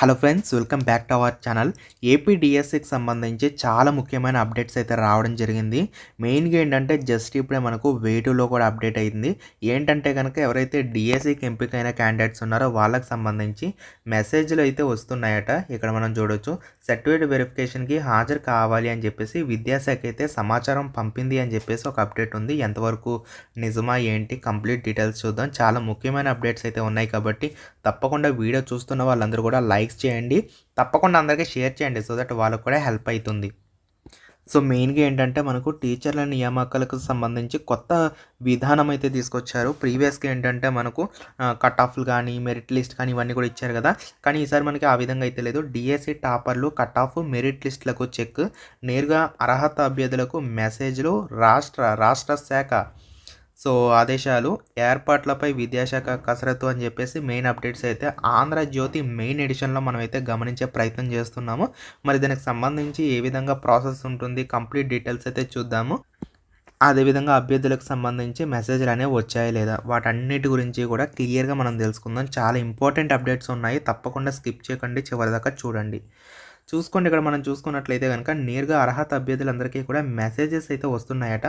Hello friends welcome back to our channel AP డిఎస్సికి సంబంధించి చాలా ముఖ్యమైన అప్డేట్స్ అయితే రావడం జరిగింది. మెయిన్గా ఏంటంటే జస్ట్ ఇప్పుడే మనకు వేటులో కూడా అప్డేట్ అయింది. ఏంటంటే కనుక ఎవరైతే డిఎస్సికి ఎంపికైన క్యాండిడేట్స్ ఉన్నారో వాళ్ళకి సంబంధించి మెసేజ్లు అయితే వస్తున్నాయట. ఇక్కడ మనం చూడొచ్చు. సర్టిఫికేట్ వెరిఫికేషన్కి హాజరు కావాలి అని చెప్పేసి విద్యాశాఖ అయితే సమాచారం పంపింది అని చెప్పేసి ఒక అప్డేట్ ఉంది. ఎంతవరకు నిజమా ఏంటి కంప్లీట్ డీటెయిల్స్ చూద్దాం. చాలా ముఖ్యమైన అప్డేట్స్ అయితే ఉన్నాయి కాబట్టి తప్పకుండా వీడియో చూస్తున్న వాళ్ళందరూ కూడా లైక్స్ చేయండి. తప్పకుండా అందరికీ షేర్ చేయండి సో దట్ వాళ్ళకు కూడా హెల్ప్ అవుతుంది. సో మెయిన్గా ఏంటంటే మనకు టీచర్ల నియామకాలకు సంబంధించి కొత్త విధానం అయితే తీసుకొచ్చారు. ప్రీవియస్గా ఏంటంటే మనకు కట్ ఆఫ్లు కానీ మెరిట్ లిస్ట్ కానీ ఇవన్నీ కూడా ఇచ్చారు కదా. కానీ ఈసారి మనకి ఆ విధంగా అయితే లేదు. డిఎస్సి టాపర్లు కట్ ఆఫ్ మెరిట్ లిస్టులకు చెక్ నేరుగా అర్హత అభ్యర్థులకు మెసేజ్లు రాష్ట్ర రాష్ట్ర శాఖ సో ఆదేశాలు ఏర్పాట్లపై విద్యాశాఖ కసరత్తు అని చెప్పేసి మెయిన్ అప్డేట్స్ అయితే ఆంధ్రజ్యోతి మెయిన్ ఎడిషన్లో మనం అయితే గమనించే ప్రయత్నం చేస్తున్నాము. మరి దానికి సంబంధించి ఏ విధంగా ప్రాసెస్ ఉంటుంది కంప్లీట్ డీటెయిల్స్ అయితే చూద్దాము. అదేవిధంగా అభ్యర్థులకు సంబంధించి మెసేజ్లు అనేవి వచ్చాయి లేదా వాటన్నిటి గురించి కూడా క్లియర్గా మనం తెలుసుకుందాం. చాలా ఇంపార్టెంట్ అప్డేట్స్ ఉన్నాయి. తప్పకుండా స్కిప్ చేయకండి చివరిదాకా చూడండి. చూసుకోండి ఇక్కడ మనం చూసుకున్నట్లయితే కనుక నేరుగా అర్హత అభ్యర్థులందరికీ కూడా మెసేజెస్ అయితే వస్తున్నాయట.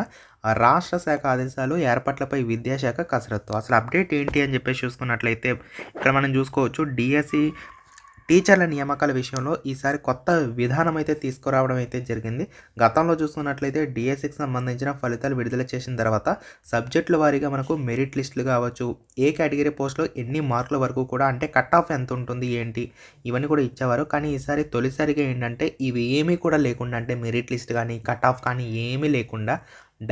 రాష్ట్ర శాఖ ఆదేశాలు ఏర్పాట్లపై విద్యాశాఖ కసరత్తు. అసలు అప్డేట్ ఏంటి అని చెప్పేసి చూసుకున్నట్లయితే ఇక్కడ మనం చూసుకోవచ్చు డిఎస్సి టీచర్ల నియామకాల విషయంలో ఈసారి కొత్త విధానం అయితే తీసుకురావడం అయితే జరిగింది. గతంలో చూసుకున్నట్లయితే డిఎస్సికి సంబంధించిన ఫలితాలు విడుదల చేసిన తర్వాత సబ్జెక్టుల వారీగా మనకు మెరిట్ లిస్టులు కావచ్చు ఏ కేటగిరీ పోస్ట్లో ఎన్ని మార్కుల వరకు కూడా అంటే కట్ ఆఫ్ ఎంత ఉంటుంది ఏంటి ఇవన్నీ కూడా ఇచ్చేవారు. కానీ ఈసారి తొలిసారిగా ఏంటంటే ఇవి ఏమీ కూడా లేకుండా అంటే మెరిట్ లిస్ట్ కానీ కట్ ఆఫ్ కానీ ఏమీ లేకుండా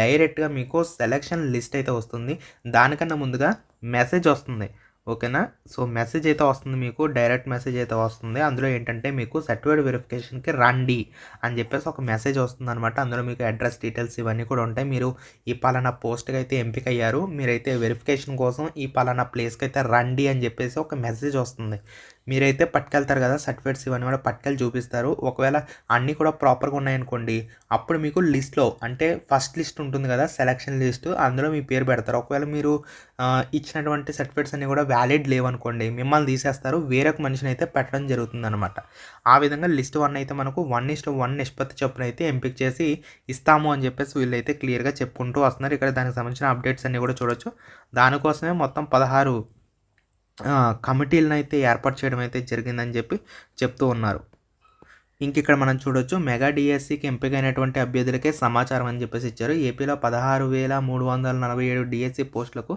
డైరెక్ట్గా మీకు సెలక్షన్ లిస్ట్ అయితే వస్తుంది. దానికన్నా ముందుగా మెసేజ్ వస్తుంది. ఓకేనా? సో మెసేజ్ అయితే వస్తుంది మీకు డైరెక్ట్ మెసేజ్ అయితే వస్తుంది. అందులో ఏంటంటే మీకు సర్టిఫైడ్ వెరిఫికేషన్కి రండి అని చెప్పేసి ఒక మెసేజ్ వస్తుంది అనమాట అందులో మీకు అడ్రస్ డీటెయిల్స్ ఇవన్నీ కూడా ఉంటాయి. మీరు ఈ పలానా పోస్ట్కి అయితే ఎంపిక అయ్యారు మీరైతే వెరిఫికేషన్ కోసం ఈ పలానా ప్లేస్కి అయితే రండి అని చెప్పేసి ఒక మెసేజ్ వస్తుంది. మీరైతే పట్టుకెళ్తారు కదా సర్టిఫికేట్స్ ఇవన్నీ కూడా పట్టుకెళ్ళి చూపిస్తారు. ఒకవేళ అన్నీ కూడా ప్రాపర్గా ఉన్నాయనుకోండి అప్పుడు మీకు లిస్ట్లో అంటే ఫస్ట్ లిస్ట్ ఉంటుంది కదా సెలక్షన్ లిస్ట్ అందులో మీ పేరు పెడతారు. ఒకవేళ మీరు ఇచ్చినటువంటి సర్టిఫికేట్స్ అన్నీ కూడా వ్యాలిడ్ లేవనుకోండి మిమ్మల్ని తీసేస్తారు వేరొక మనిషిని అయితే పెట్టడం జరుగుతుంది అనమాట ఆ విధంగా లిస్ట్ వన్ అయితే మనకు వన్ ఇస్ట్ వన్ నిష్పత్తి చొప్పున అయితే ఎంపిక చేసి ఇస్తాము అని చెప్పేసి వీళ్ళైతే క్లియర్గా చెప్పుకుంటూ వస్తున్నారు. ఇక్కడ దానికి సంబంధించిన అప్డేట్స్ అన్నీ కూడా చూడొచ్చు. దానికోసమే మొత్తం పదహారు కమిటీలను అయితే ఏర్పాటు చేయడం అయితే జరిగిందని చెప్పి చెప్తూ ఉన్నారు. ఇంక ఇక్కడ మనం చూడొచ్చు మెగా డిఎస్సికి ఎంపికైనటువంటి అభ్యర్థులకే సమాచారం అని చెప్పేసి ఇచ్చారు. ఏపీలో పదహారు వేల మూడు వందల నలభై ఏడు డిఎస్సి పోస్టులకు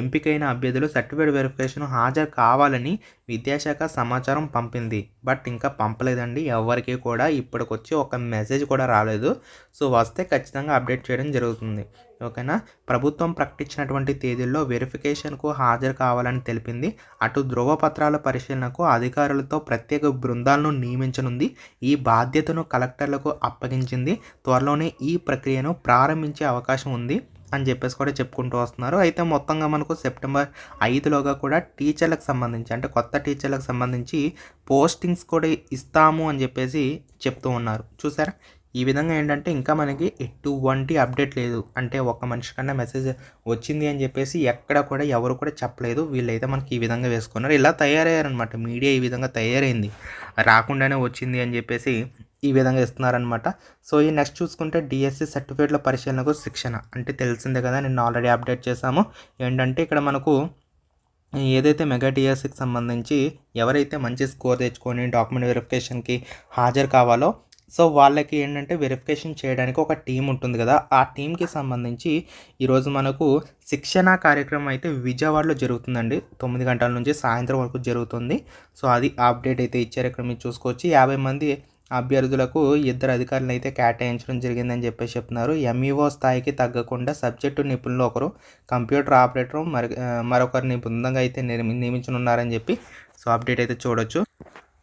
ఎంపికైన అభ్యర్థులు సర్టిఫికేట్ వెరిఫికేషన్ హాజరు కావాలని విద్యాశాఖ సమాచారం పంపింది. బట్ ఇంకా పంపలేదండి. ఎవరికి కూడా ఇప్పటికొచ్చి ఒక మెసేజ్ కూడా రాలేదు. సో వస్తే ఖచ్చితంగా అప్డేట్ చేయడం జరుగుతుంది. ఓకేనా? ప్రభుత్వం ప్రకటించినటువంటి తేదీల్లో వెరిఫికేషన్కు హాజరు కావాలని తెలిపింది. అటు ధృవపత్రాల పరిశీలనకు అధికారులతో ప్రత్యేక బృందాలను నియమించనుంది. ఈ బాధ్యతను కలెక్టర్లకు అప్పగించింది. త్వరలోనే ఈ ప్రక్రియను ప్రారంభించే అవకాశం ఉంది అని చెప్పేసి కూడా చెప్పుకుంటూ వస్తున్నారు. అయితే మొత్తంగా మనకు సెప్టెంబర్ ఐదులోగా కూడా టీచర్లకు సంబంధించి అంటే కొత్త టీచర్లకు సంబంధించి పోస్టింగ్స్ కూడా ఇస్తాము అని చెప్పేసి చెప్తూ ఉన్నారు. చూసారా? ఈ విధంగా ఏంటంటే ఇంకా మనకి ఎటువంటి అప్డేట్ లేదు. అంటే ఒక మనిషి కన్నా మెసేజ్ వచ్చింది అని చెప్పేసి ఎక్కడ కూడా ఎవరు కూడా చెప్పలేదు. వీళ్ళైతే మనకి ఈ విధంగా వేసుకున్నారు. ఇలా తయారయ్యారనమాట మీడియా ఈ విధంగా తయారైంది. రాకుండానే వచ్చింది అని చెప్పేసి ఈ విధంగా ఇస్తున్నారనమాట సో ఈ నెక్స్ట్ చూసుకుంటే డిఎస్సి సర్టిఫికేట్ల పరిశీలనకు శిక్షణ. అంటే తెలిసిందే కదా నేను ఆల్రెడీ అప్డేట్ చేశాము. ఏంటంటే ఇక్కడ మనకు ఏదైతే మెగా డిఎస్సికి సంబంధించి ఎవరైతే మంచి స్కోర్ తెచ్చుకొని డాక్యుమెంట్ వెరిఫికేషన్కి హాజరు కావాలో సో వాళ్ళకి ఏంటంటే వెరిఫికేషన్ చేయడానికి ఒక టీం ఉంటుంది కదా. ఆ టీంకి సంబంధించి ఈరోజు మనకు శిక్షణ కార్యక్రమం అయితే విజయవాడలో జరుగుతుందండి. తొమ్మిది గంటల నుంచి సాయంత్రం వరకు జరుగుతుంది. సో అది అప్డేట్ అయితే ఇచ్చారు. ఇక్కడ మీరు చూసుకోవచ్చు. యాభై మంది అభ్యర్థులకు ఇద్దరు అధికారులను అయితే కేటాయించడం జరిగిందని చెప్పేసి చెప్తున్నారు. ఎంఈఓ స్థాయికి తగ్గకుండా సబ్జెక్టు నిపుణులు ఒకరు కంప్యూటర్ ఆపరేటర్ మరి మరొకరిని బృందంగా అయితే నియమించనున్నారని చెప్పి సో అప్డేట్ అయితే చూడొచ్చు.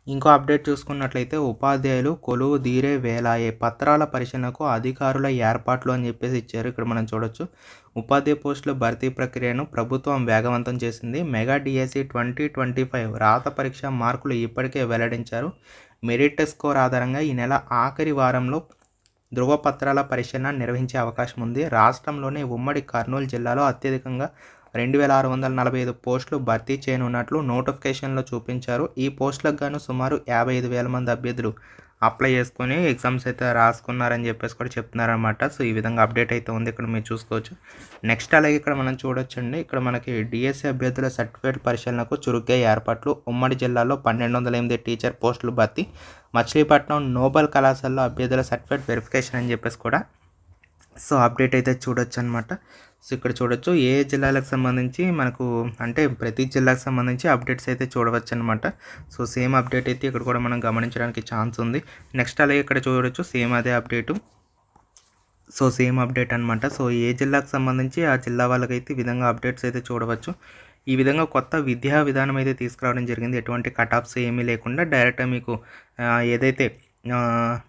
ఇంకో అప్డేట్ చూసుకున్నట్లయితే ఉపాధ్యాయులు కొలువు తీరే వేలాయే పత్రాల పరిశీలనకు అధికారుల ఏర్పాట్లు అని చెప్పేసి ఇచ్చారు. ఇక్కడ మనం చూడొచ్చు. ఉపాధ్యాయ పోస్టుల భర్తీ ప్రక్రియను ప్రభుత్వం వేగవంతం చేసింది. Mega DSC twenty twenty five రాత పరీక్ష మార్కులు ఇప్పటికే వెల్లడించారు. మెరిట్ స్కోర్ ఆధారంగా ఈ నెల ఆఖరి వారంలో ధృవపత్రాల పరిశీలన నిర్వహించే అవకాశం ఉంది. రాష్ట్రంలోని ఉమ్మడి కర్నూలు జిల్లాలో అత్యధికంగా రెండు వేల ఆరు వందల నలభై ఐదు పోస్టులు భర్తీ చేయనున్నట్లు నోటిఫికేషన్లో చూపించారు. ఈ పోస్టులకు గాను సుమారు యాభై ఐదు వేల మంది అభ్యర్థులు అప్లై చేసుకొని ఎగ్జామ్స్ అయితే రాసుకున్నారని చెప్పేసి కూడా చెప్తున్నారనమాట సో ఈ విధంగా అప్డేట్ అయితే ఉంది. ఇక్కడ మీరు చూసుకోవచ్చు. నెక్స్ట్ అలాగే ఇక్కడ మనం చూడొచ్చండి. ఇక్కడ మనకి డిఎస్సీ అభ్యర్థుల సర్టిఫికేట్ పరిశీలనకు చురుగ్గా ఏర్పాట్లు. ఉమ్మడి జిల్లాలో పన్నెండు వందల ఎనిమిది టీచర్ పోస్టులు భర్తీ. మచిలీపట్నం నోబెల్ కళాశాలలో అభ్యర్థుల సర్టిఫికేట్ వెరిఫికేషన్ అని చెప్పేసి కూడా సో అప్డేట్ అయితే చూడొచ్చు అనమాట సో ఇక్కడ చూడొచ్చు. ఏ జిల్లాలకు సంబంధించి మనకు అంటే ప్రతి జిల్లాకు సంబంధించి అప్డేట్స్ అయితే చూడవచ్చు అనమాట సో సేమ్ అప్డేట్ అయితే ఇక్కడ కూడా మనం గమనించడానికి ఛాన్స్ ఉంది. నెక్స్ట్ అలాగే ఇక్కడ చూడొచ్చు. సేమ్ అదే అప్డేటు. సో సేమ్ అప్డేట్ అనమాట సో ఏ జిల్లాకు సంబంధించి ఆ జిల్లా వాళ్ళకైతే ఈ విధంగా అప్డేట్స్ అయితే చూడవచ్చు. ఈ విధంగా కొత్త విద్యా విధానం అయితే తీసుకురావడం జరిగింది. ఎటువంటి కటాప్స్ ఏమీ లేకుండా డైరెక్ట్గా మీకు ఏదైతే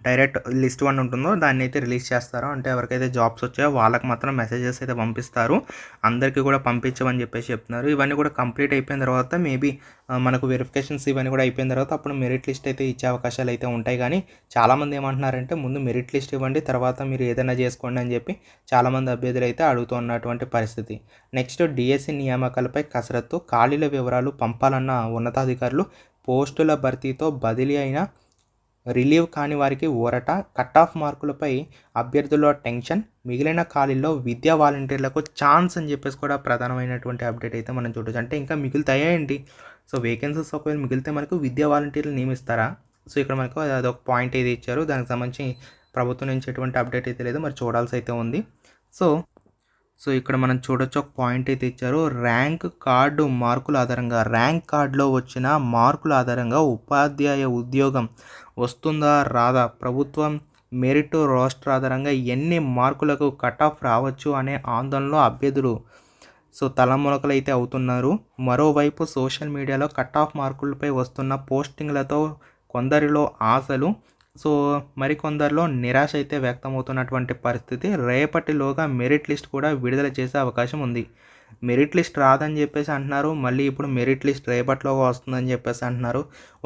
డైరెక్ట్ లిస్ట్ వన్ ఉంటుందో దాన్ని అయితే రిలీజ్ చేస్తారో అంటే ఎవరికైతే జాబ్స్ వచ్చాయో వాళ్ళకి మాత్రం మెసేజెస్ అయితే పంపిస్తారు. అందరికీ కూడా పంపించమని చెప్పేసి చెప్తున్నారు. ఇవన్నీ కూడా కంప్లీట్ అయిపోయిన తర్వాత మేబీ మనకు వెరిఫికేషన్స్ ఇవన్నీ కూడా అయిపోయిన తర్వాత అప్పుడు మెరిట్ లిస్ట్ అయితే ఇచ్చే అవకాశాలు అయితే ఉంటాయి. కానీ చాలామంది ఏమంటున్నారంటే ముందు మెరిట్ లిస్ట్ ఇవ్వండి తర్వాత మీరు ఏదైనా చేసుకోండి అని చెప్పి చాలామంది అభ్యర్థులు అయితే అడుగుతున్నటువంటి పరిస్థితి. నెక్స్ట్ డిఎస్సి నియామకాలపై కసరత్తు ఖాళీల వివరాలు పంపాలన్న ఉన్నతాధికారులు పోస్టుల భర్తీతో బదిలీ అయిన రిలీవ్ కాని వారికి ఊరట. కట్ ఆఫ్ మార్కులపై అభ్యర్థుల టెన్షన్. మిగిలిన ఖాళీల్లో విద్యా వాలంటీర్లకు ఛాన్స్ అని చెప్పేసి కూడా ప్రధానమైనటువంటి అప్డేట్ అయితే మనం చూడొచ్చు. అంటే ఇంకా మిగులుతాయా ఏంటి? సో వేకెన్సీస్ ఒకవేళ మిగిలితే మనకు విద్యా వాలంటీర్లు నియమిస్తారా? సో ఇక్కడ మనకు అదొక పాయింట్ అయితే ఇచ్చారు. దానికి సంబంధించి ప్రభుత్వం నుంచి ఎటువంటి అప్డేట్ అయితే లేదు. మరి చూడాల్సి అయితే ఉంది. సో సో ఇక్కడ మనం చూడొచ్చు ఒక పాయింట్ అయితే ఇచ్చారు. ర్యాంక్ కార్డు మార్కుల ఆధారంగా ర్యాంక్ కార్డులో వచ్చిన మార్కుల ఆధారంగా ఉపాధ్యాయ ఉద్యోగం వస్తుందా రాదా? ప్రభుత్వం మెరిట్ రోస్టర్ ఆధారంగా ఎన్ని మార్కులకు కట్ ఆఫ్ రావచ్చు అనే ఆందోళనలో అభ్యర్థులు సో తలమునకలు అయితే అవుతున్నారు. మరోవైపు సోషల్ మీడియాలో కట్ ఆఫ్ మార్కులపై వస్తున్న పోస్టింగ్లతో కొందరిలో ఆశలు సో మరికొందరిలో నిరాశ అయితే వ్యక్తమవుతున్నటువంటి పరిస్థితి. రేపటిలోగా మెరిట్ లిస్ట్ కూడా విడుదల చేసే అవకాశం ఉంది. మెరిట్ లిస్ట్ రాదని చెప్పేసి అంటున్నారు. మళ్ళీ ఇప్పుడు మెరిట్ లిస్ట్ రేపట్లోగా వస్తుందని చెప్పేసి అంటున్నారు.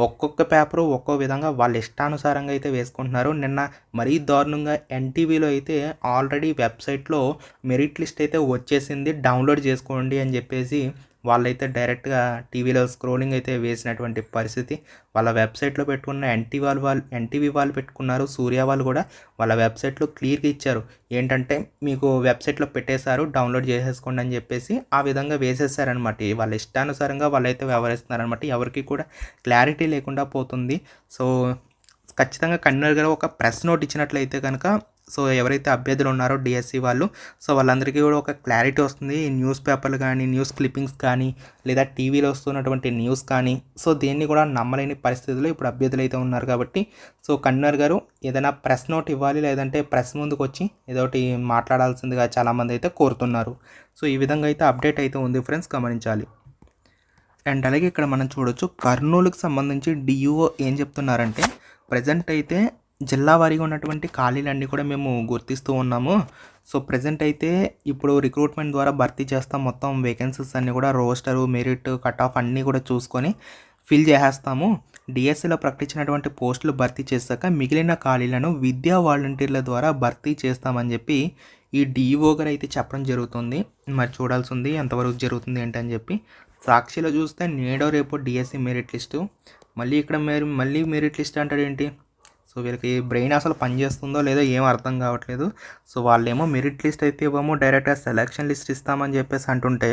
ఒక్కొక్క పేపరు ఒక్కో విధంగా వాళ్ళ ఇష్టానుసారంగా అయితే వేసుకుంటున్నారు. నిన్న మరీ దారుణంగా ఎన్టీవీలో అయితే ఆల్రెడీ వెబ్సైట్లో మెరిట్ లిస్ట్ అయితే వచ్చేసింది. డౌన్లోడ్ చేసుకోండి అని చెప్పేసి వాళ్ళైతే డైరెక్ట్గా టీవీలో స్క్రోలింగ్ అయితే వేసినటువంటి పరిస్థితి. వాళ్ళ వెబ్సైట్లో పెట్టుకున్న ఎన్టీవీ వాళ్ళు వాళ్ళు ఎన్టీవీ వాళ్ళు పెట్టుకున్నారు సూర్య వాళ్ళు కూడా వాళ్ళ వెబ్సైట్లో క్లియర్గా ఇచ్చారు. ఏంటంటే మీకు వెబ్సైట్లో పెట్టేశారు డౌన్లోడ్ చేసేసుకోండి అని చెప్పేసి ఆ విధంగా వేసేసారనమాట వాళ్ళ ఇష్టానుసారంగా వాళ్ళైతే వ్యవహరిస్తున్నారనమాట ఎవరికి కూడా క్లారిటీ లేకుండా పోతుంది. సో ఖచ్చితంగా కన్వీనర్ గారు ఒక ప్రెస్ నోట్ ఇచ్చినట్లయితే కనుక సో ఎవరైతే అభ్యర్థులు ఉన్నారో డిఎస్సి వాళ్ళు సో వాళ్ళందరికీ కూడా ఒక క్లారిటీ వస్తుంది. ఈ న్యూస్ పేపర్లు కానీ న్యూస్ క్లిప్పింగ్స్ కానీ లేదా టీవీలో వస్తున్నటువంటి న్యూస్ కానీ సో దేన్ని కూడా నమ్మలేని పరిస్థితుల్లో ఇప్పుడు అభ్యర్థులు అయితే ఉన్నారు కాబట్టి సో కన్వీనర్ గారు ఏదైనా ప్రెస్ నోట్ ఇవ్వాలి లేదంటే ప్రెస్ ముందుకు వచ్చి ఏదో ఒకటి మాట్లాడాల్సిందిగా చాలామంది అయితే కోరుతున్నారు. సో ఈ విధంగా అయితే అప్డేట్ అయితే ఉంది ఫ్రెండ్స్ గమనించాలి. అండ్ అలాగే ఇక్కడ మనం చూడొచ్చు కర్నూలుకి సంబంధించి డియూఓ ఏం చెప్తున్నారంటే ప్రజెంట్ అయితే జిల్లా వారీగా ఉన్నటువంటి ఖాళీలన్నీ కూడా మేము గుర్తిస్తూ ఉన్నాము. సో ప్రజెంట్ అయితే ఇప్పుడు రిక్రూట్మెంట్ ద్వారా భర్తీ చేస్తాం మొత్తం వేకెన్సీస్ అన్నీ కూడా రోస్టరు మెరిట్ కట్ ఆఫ్ అన్నీ కూడా చూసుకొని ఫిల్ చేసేస్తాము. డిఎస్సిలో ప్రకటించినటువంటి పోస్టులు భర్తీ చేశాక మిగిలిన ఖాళీలను విద్యా వాలంటీర్ల ద్వారా భర్తీ చేస్తామని చెప్పి ఈ డిఈఓ గారు అయితే చెప్పడం జరుగుతుంది. మరి చూడాల్సి ఉంది ఎంతవరకు జరుగుతుంది ఏంటని చెప్పి. సాక్షిలో చూస్తే నేడో రేపు డిఎస్సి మెరిట్ లిస్టు. మళ్ళీ ఇక్కడ మీరు మళ్ళీ మెరిట్ లిస్ట్ అంటాడు ఏంటి? సో వీళ్ళకి బ్రెయిన్ అసలు పనిచేస్తుందో లేదో ఏం అర్థం కావట్లేదు. సో వాళ్ళేమో మెరిట్ లిస్ట్ అయితే ఇవ్వము డైరెక్ట్గా సెలక్షన్ లిస్ట్ ఇస్తామని చెప్పేసి అంటుంటే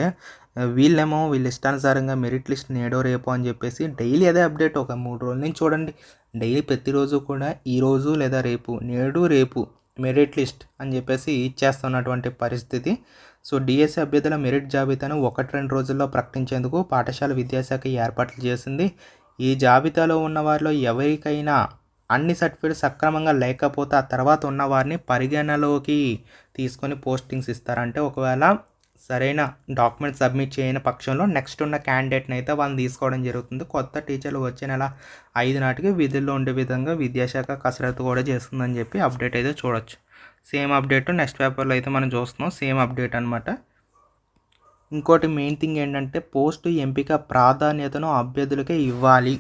వీళ్ళేమో వీళ్ళు ఇష్టానుసారంగా మెరిట్ లిస్ట్ నేడో రేపో అని చెప్పేసి డైలీ అదే అప్డేట్ ఒక మూడు రోజుల నుంచి చూడండి డైలీ ప్రతిరోజు కూడా ఈరోజు లేదా రేపు నేడు రేపు మెరిట్ లిస్ట్ అని చెప్పేసి ఇచ్చేస్తున్నటువంటి పరిస్థితి. సో డిఎస్సి అభ్యర్థుల మెరిట్ జాబితాను ఒకటి రెండు రోజుల్లో ప్రకటించేందుకు పాఠశాల విద్యాశాఖ ఏర్పాట్లు చేసింది. ఈ జాబితాలో ఉన్న వారిలో ఎవరికైనా అన్ని సర్టిఫికేట్స్ సక్రమంగా లేకపోతే ఆ తర్వాత ఉన్న వారిని పరిగణలోకి తీసుకొని పోస్టింగ్స్ ఇస్తారంటే ఒకవేళ సరైన డాక్యుమెంట్ సబ్మిట్ చేయని పక్షంలో నెక్స్ట్ ఉన్న క్యాండిడేట్ని అయితే వాళ్ళని తీసుకోవడం జరుగుతుంది. కొత్త టీచర్లు వచ్చే నెల ఐదు నాటికి విధుల్లో ఉండే విధంగా విద్యాశాఖ కసరత్తు కూడా చేస్తుందని చెప్పి అప్డేట్ అయితే చూడొచ్చు. సేమ్ అప్డేట్ నెక్స్ట్ పేపర్లో అయితే మనం చూస్తున్నాం. సేమ్ అప్డేట్ అనమాట ఇంకోటి మెయిన్ థింగ్ ఏంటంటే పోస్టు ఎంపిక ప్రాధాన్యతను అభ్యర్థులకే ఇవ్వాలి.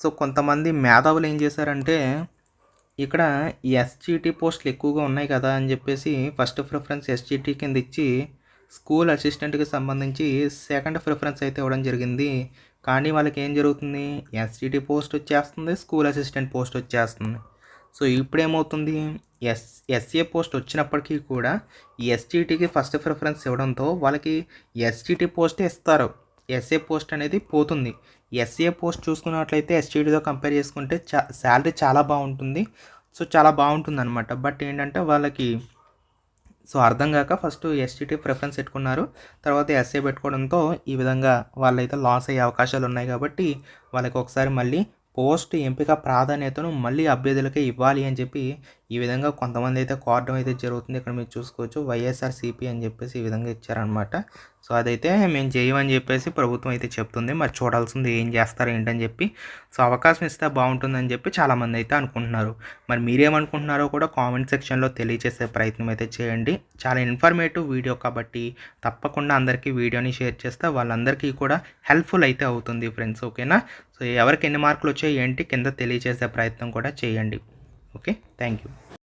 సో కొంతమంది మేధావులు ఏం చేశారంటే ఇక్కడ ఎస్జీటీ పోస్టులు ఎక్కువగా ఉన్నాయి కదా అని చెప్పేసి ఫస్ట్ ప్రిఫరెన్స్ ఎస్జీటీ కింద ఇచ్చి స్కూల్ అసిస్టెంట్కి సంబంధించి సెకండ్ ప్రిఫరెన్స్ అయితే ఇవ్వడం జరిగింది. కానీ వాళ్ళకి ఏం జరుగుతుంది? ఎస్టీటీ పోస్ట్ వచ్చేస్తుంది స్కూల్ అసిస్టెంట్ పోస్ట్ వచ్చేస్తుంది. సో ఇప్పుడేమవుతుంది? ఎస్ ఎస్ఏ పోస్ట్ వచ్చినప్పటికీ కూడా ఎస్టీటీకి ఫస్ట్ ప్రిఫరెన్స్ ఇవ్వడంతో వాళ్ళకి ఎస్టీటీ పోస్టే ఇస్తారు. ఎస్ఏ పోస్ట్ అనేది పోతుంది. ఎస్ఏ పోస్ట్ చూసుకున్నట్లయితే ఎస్టీడీతో కంపేర్ చేసుకుంటే చా శాలరీ చాలా బాగుంటుంది. సో చాలా బాగుంటుంది అనమాట బట్ ఏంటంటే వాళ్ళకి సో అర్థం కాక ఫస్ట్ ఎస్టీటీ ప్రిఫరెన్స్ పెట్టుకున్నారు. తర్వాత ఎస్ఏ పెట్టుకోవడంతో ఈ విధంగా వాళ్ళైతే లాస్ అయ్యే అవకాశాలు ఉన్నాయి కాబట్టి వాళ్ళకి ఒకసారి మళ్ళీ పోస్ట్ ఎంపిక ప్రాధాన్యతను మళ్ళీ అభ్యర్థులకే ఇవ్వాలి అని చెప్పి ఈ విధంగా కొంతమంది అయితే కోరడం అయితే జరుగుతుంది. ఇక్కడ మీరు చూసుకోవచ్చు వైఎస్ఆర్ సిపి అని చెప్పేసి ఈ విధంగా ఇచ్చారనమాట సో అదైతే మేము చేయమని చెప్పేసి ప్రభుత్వం అయితే చెప్తుంది. మరి చూడాల్సింది ఏం చేస్తారు ఏంటని చెప్పి. సో అవకాశం ఇస్తే బాగుంటుందని చెప్పి చాలామంది అయితే అనుకుంటున్నారు. మరి మీరేమనుకుంటున్నారో కూడా కామెంట్ సెక్షన్లో తెలియజేసే ప్రయత్నం అయితే చేయండి. చాలా ఇన్ఫర్మేటివ్ వీడియో కాబట్టి తప్పకుండా అందరికీ వీడియోని షేర్ చేస్తే వాళ్ళందరికీ కూడా హెల్ప్ఫుల్ అయితే అవుతుంది ఫ్రెండ్స్ ఓకేనా? సో ఎవరికి ఎన్ని మార్కులు వచ్చాయి ఏంటి కింద తెలియజేసే ప్రయత్నం కూడా చేయండి. ఓకే? Thank you.